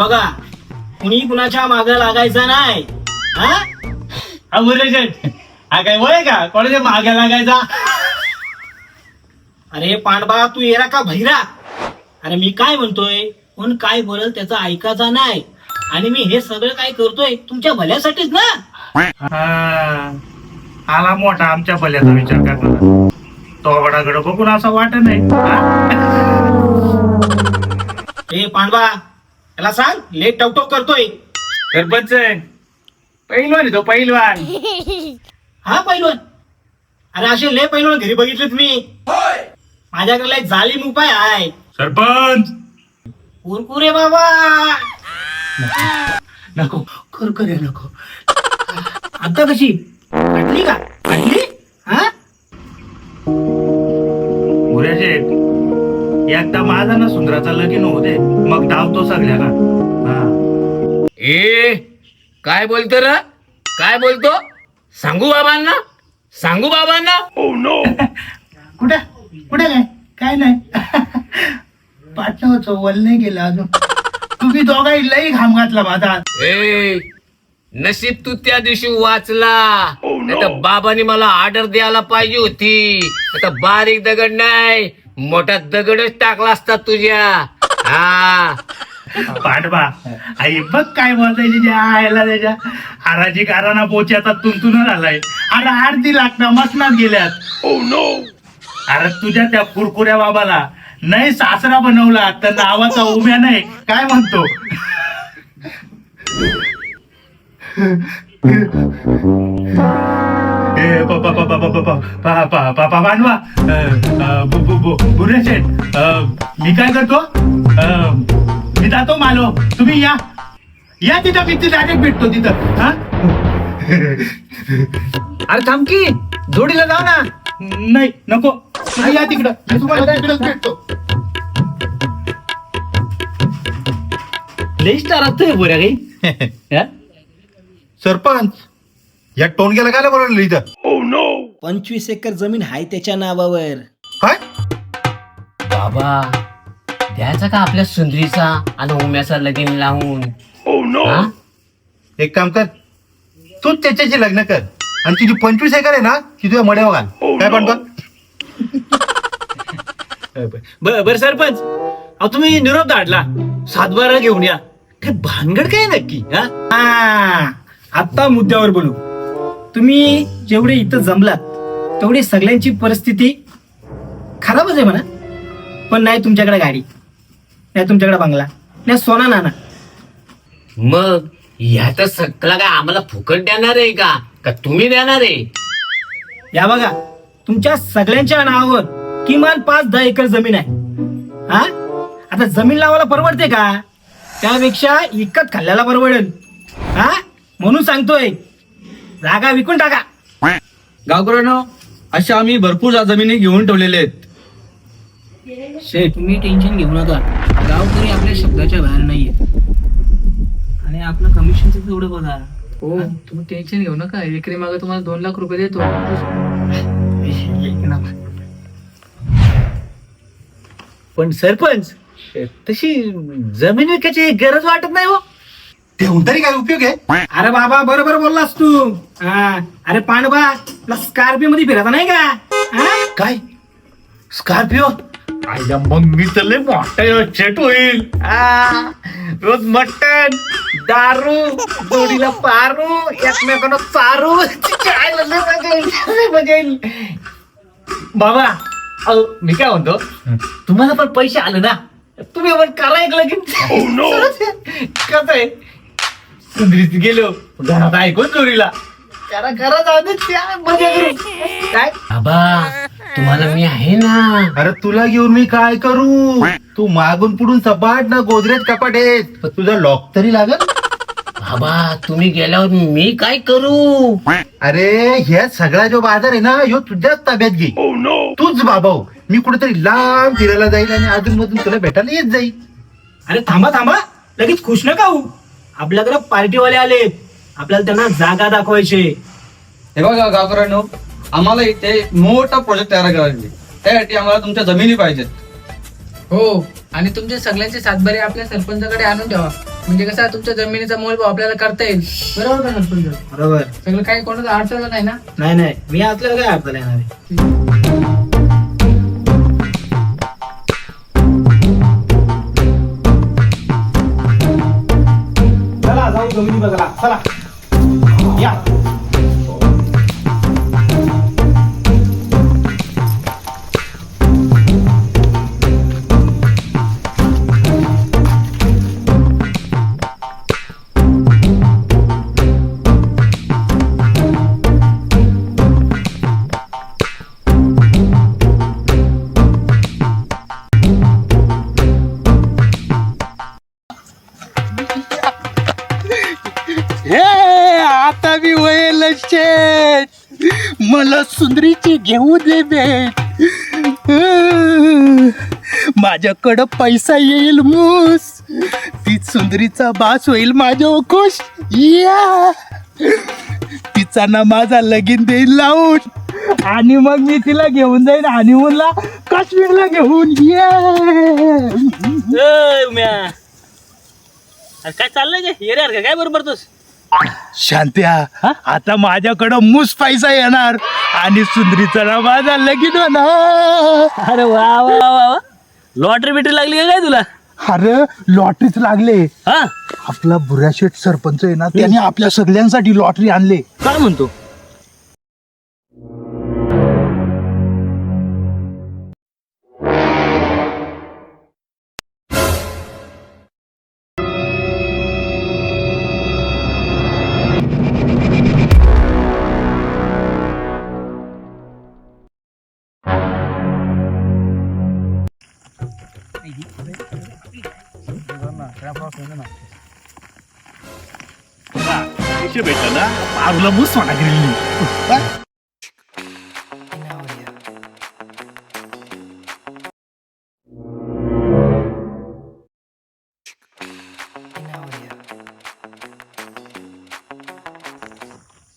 बघा कुणी कुणाच्या माग लागायचं नाही. हा? हा शेठ हा काय वय का? कोणाच्या मागे लागायचा? अरे पांडबा तू येरा का भैरा? अरे मी काय म्हणतोय? पण काय बोलल त्याचा ऐकायचा नाही. आणि मी हे सगळं काय करतोय? तुमच्या भल्यासाठीच ना? हा. आला मोठा आमच्या भल्याचा विचार करणारा तोगडाकडे बघून असं वाटत नाही. हा? ए पांडवा त्याला सांग लेट टवटोक करतोय. सरपंच. पहिलवान आहे तो पहिलवान हा पैलवान. अरे असे ले पैलवान घरी बघितलेत मी. माझ्याकडे एक जालीम उपाय आहे. सरपंच. कुरकुरे बाबा. नको कर कर नको. आता कशी? वाटली का? एकदा माझा ना सुंदराचा लगीन होऊ दे. मग धावतो सगळ्याला. हा. ए काय बोलतो र? काय बोलतो? सांगू बाबांना? सांगू बाबांना? कुठे? कुठे काय काय नाही? पाटणावरचं वल नाही गेलं अजून. तुम्ही दोघाही लई घाम घातला माझा. ए नशीब तू त्या दिवशी वाचला. तर बाबांनी मला ऑर्डर द्यायला पाहिजे होती. आता बारीक दगड नाही. मोठा दगडच टाकला असता तुझ्या. हा. पाठवा आई बघ काय बोलताय त्याच्या आयला त्याच्या. हाराची काराना पोच्याचा तुंतून आलाय अरे आरती लागणार मसनात गेल्यात. अरे तुझ्या त्या कुरकुऱ्या बाबाला नाही सासरा बनवला तर नावाचा उभ्या नाही. काय म्हणतो? बुरे शेठ मी काय करतो मी जातो मालो तुम्ही या या तिथं मी डायरेक्ट भेटतो तिथं हा अरे थांब की जोडीला जाऊ ना नाही नको हा, या तिकडं मी तुम्हाला तिकडंच भेटतो लई स्टार असतोय बोऱ्या काही सरपंच या टोनग्याला काय बोलवलं इथं? पंचवीस एकर जमीन आहे त्याच्या नावावर. काय? बाबा द्यायचा का आपल्या सुंदरीचा आणि उम्याचा लगीन लावून? हा? एक काम कर तू त्याच्याशी लग्न कर. आणि तुझी पंचवीस एकर आहे ना ती तुझ्या मड्यावर घाल. काय पण बर बर सरपंच. अहो तुम्ही निरोप धाडला सातबारा घेऊन या. काय भानगड काय नक्की हा? हा आता मुद्द्यावर बोलू. तुम्ही जेवढे इथं जमलात तेवढी सगळ्यांची परिस्थिती खराबच आहे म्हणा. पण नाही तुमच्याकडे गाडी नाही तुमच्याकडे बंगला नाही सोना नाना मग ह्यात सगळं काय आम्हाला फुकट देणार आहे का? का तुम्ही देणार आहे? या बघा तुमच्या सगळ्यांच्या नावावर किमान पाच दहा एकर जमीन आहे. हा? आता जमीन लावायला परवडते का? त्यापेक्षा इकत खाल्ल्याला परवडेल. हा? म्हणून सांगतोय. जागा विकून टाका. गावकऱ्यानो अशा आम्ही भरपूर जा- जमिनी घेऊन ठेवलेले आहेत. शेठ तुम्ही टेन्शन घेऊ नका. गावकरी आपल्या शब्दाच्या बाहेर नाहीये. आणि आपलं कमिशनचं तेवढं बघा. हो. तुम्ही टेन्शन घेऊ नका. विक्री मागे तुम्हाला दोन लाख रुपये देतो. पण सरपंच तशी जमीन विकायची गरज वाटत नाही हो. ठेवून तरी काय उपयोग आहे? अरे बाबा बरोबर बोललास तू. हा अरे पांडवा तुला स्कॉर्पिओ मध्ये फिरायचा नाही का? हा? काय? स्कॉर्पिओ? आईला मग मी तर लय मोठा चेट होईल. आ, रोज मटण दारू जोडीला पारू एकमेकांना चारू. काय लय मजा येईल, लय मजा येईल. बाबा अहो मी काय म्हणतो? तुम्हाला पण पैसे आले ना? तुम्ही पण करा एक लगीन. कसं आहे? सुंदरीत गेलो. घरात ऐकून चोरीला. त्या मजा करू काय? बाबा तुम्हाला मी आहे ना. अरे तुला घेऊन मी काय करू? तू मागून पुढून सपाट ना गोदरेज कपाट आहे पण तुझा लॉक तरी लागल? बाबा तुम्ही गेल्यावर मी काय करू? अरे ह्या सगळा जो बाजार आहे ना ह्यो तुझ्याच ताब्यात घे. तूच बाबाव. मी कुठेतरी लांब फिरायला जाईल आणि अजून मधून तुला भेटायला येत जाईल अरे थांबा थांबा. लगेच खुश नका होऊ. आपल्याकडे पार्टीवाले आले आपल्याला त्यांना जागा दाखवायचे हे बघा गावकऱ्यांनो आम्हाला इथे मोठा प्रोजेक्ट तयार करायचे त्यासाठी आम्हाला तुमच्या जमिनी पाहिजेत. हो आणि तुमचे सगळ्यांचे सातबारे आपल्या सरपंचाकडे आणून ठेवा. म्हणजे कसं आहे, तुमच्या जमिनीचा मोल आपल्याला करता येईल. बरोबर का सरपंच? बरोबर. सगळं काही कोणाचं अडचण नाही ना? नाही नाही. मी असल्यावर काय अडचण येणार आहे? जमिनी बघायला हे आता मी वयल शेत मला सुंदरीची घेऊ दे भेट. माझ्याकडं पैसा येईल मूस. ती सुंदरीचा बास होईल माझ्या खुश. या. तिचा ना माझा लगीन देईल लावून आणि मग मी तिला घेऊन जाईन आणि मुला काश्मीरला घेऊन. ये. काय चाललंय काय ये रे काय बरोबर तोस? शांत्या आता माझ्याकडं मूस पैसा येणार आणि सुंदरीचा ना माझा लगीन होणार अरे वा वा वा वा. लॉटरी बिटरी लागली का काय तुला? अरे लॉटरीच लागले. हा? आपला बुऱ्याशेठ सरपंच आहे ना त्याने आपल्या सगळ्यांसाठी लॉटरी आणले. काय म्हणतो? भेटला पारूला मूस म्हणा गेली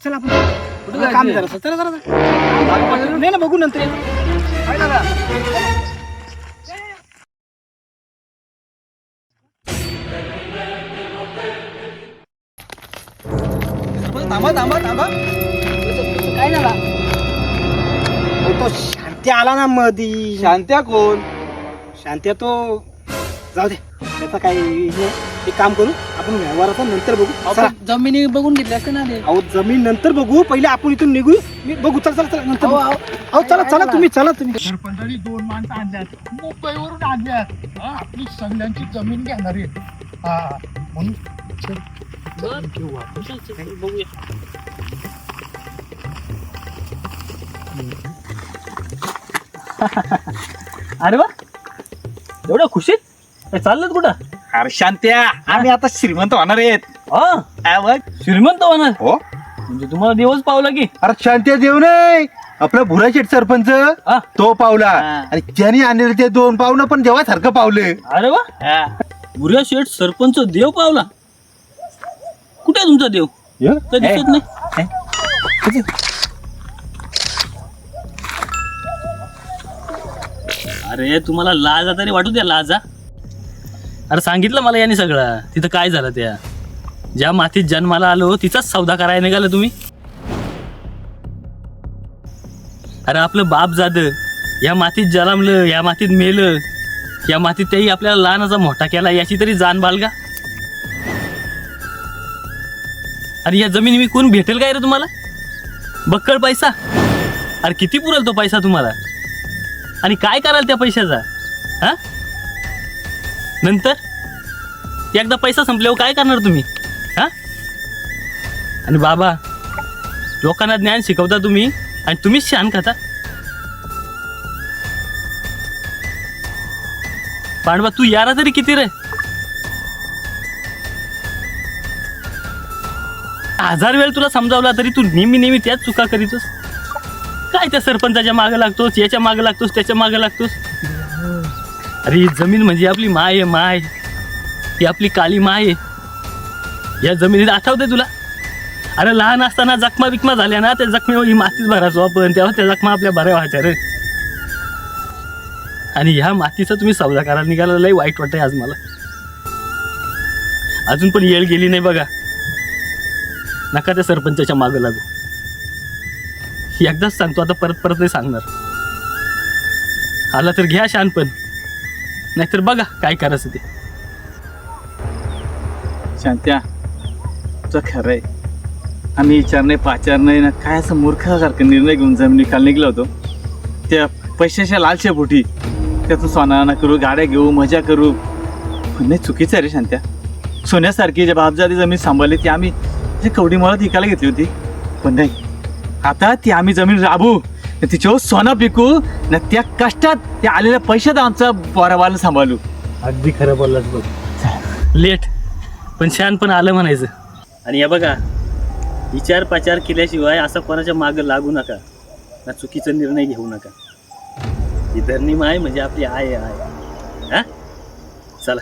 चला आपण कुठं काम करायचं चला जरा नाही ना बघू नंतर थांबा थांबा थांबा. काय झाला? तो शांती आला ना मधी. शांत्या कोण? शांती तो जाऊ दे. त्याचा काही हे. एक काम करू आपण व्यवहाराचा नंतर बघू. चला. आपण जमिनी बघून घेतल्या असते ना ते अहो जमीन नंतर बघू. पहिले आपण इथून निघू मी बघू. चला चला चला नंतर बघू. अहो चला चला तुम्ही चला तुम्ही. सरपंचानी दोन माणसं आणल्यात. मुंबईवरून आणल्यात. हा, आपली सगळ्यांची जमीन घेणार आहे. हा म्हणून अरे वा एवढं खुशीत काय चाललं कुठं? अरे शांत्या. आम्ही आता श्रीमंत होणार आहेत. हा? काय बघ. श्रीमंत होणार? हो. म्हणजे तुम्हाला दिवस पावला की? अरे शांती देव नाही. आपला भुराशेठ सरपंच हा. तो पावला. हा. आणि त्याने आणलेलं ते दोन पावलं पण देवासारखं पावलं. अरे वा. हा. बुऱ्या शेठ सरपंच देव पावला. कुठे आहे तुमचा देव? तर दिसत नाही? अरे तुम्हाला लाजा तरी वाटू द्या लाजा. अरे सांगितलं मला याने सगळं. तिथं काय झालं त्या? ज्या मातीत जन्माला आलो तिचाच सौदा करायला निघाला तुम्ही? अरे आपलं बाप जाद. या मातीत जन्मलं या मातीत मेलं. या मातीत त्याही आपल्याला लहानाचा मोठा केला याची तरी जाण बाळगा. अरे या जमीन मी कोण भेटेल काय रे तुम्हाला? बक्कळ पैसा? अरे किती पुरेल तो पैसा तुम्हाला? आणि काय कराल त्या पैशाचा? हा? नंतर? एकदा पैसा संपल्यावर काय करणार तुम्ही? हा? आणि बाबा लोकांना ज्ञान शिकवता तुम्ही आणि तुम्हीच शान खाता. पांडवा तू यारा तरी किती रे? हजार वेळ तुला समजावला तरी तू नेहमी नेहमी त्याच चुका करीतोस. काय त्या सरपंचाच्या मागे लागतोस याच्या मागे लागतोस त्याच्यामागे लागतोस? अरे जमीन म्हणजे आपली माय आहे माय. ही आपली काली माय आहे. या जमिनीत आठवते तुला? अरे लहान असताना जखमा बिकमा झाल्या ना त्या जखमेवर ही मातीच भरायचो आपण. तेव्हा त्या जखमा आपल्या बऱ्या व्हायच्या रे. आणि ह्या मातीचा तुम्ही सौदा करायला निघाला लई वाईट वाटतंय आज मला. अजून पण येळ गेली नाही बघा. नका त्या सरपंचाच्या मागं लागू. एकदाच सांगतो आता परत परत नाही सांगणार. आला तर घ्या शानपण नाहीतर बघा काय करायचं ते. शांत्या तुझं खरं आहे. आम्ही विचार नाही पाचार नाही ना काय असं मूर्खासारखं निर्णय घेऊन जमीन निकाल निघलो होतो. त्या पैशाच्या लालच्या बोटी त्यातून सोनाना करू गाड्या घेऊ मजा करू. नाही चुकीचं आहे रे शांत्या. सोन्यासारखी ज्या बापजादी जमीन सांभाळली ती आम्ही जे कवडी मला विकायला घेतली होती. पण नाही. आता ती आम्ही जमीन राबू. न तिच्यावर सोना पिकू ना त्या कष्टात त्या आलेल्या पैशात आमचा पोरावाला सांभाळू. अगदी खरं बोललास बघ. लेट. पण छान पण आलं म्हणायचं. आणि या बघा विचार पाचार केल्याशिवाय असं कोणाच्या मागं लागू नका. ना चुकीचा निर्णय घेऊ नका. ही धरणी माय म्हणजे आपली आय आहे. हा? चला.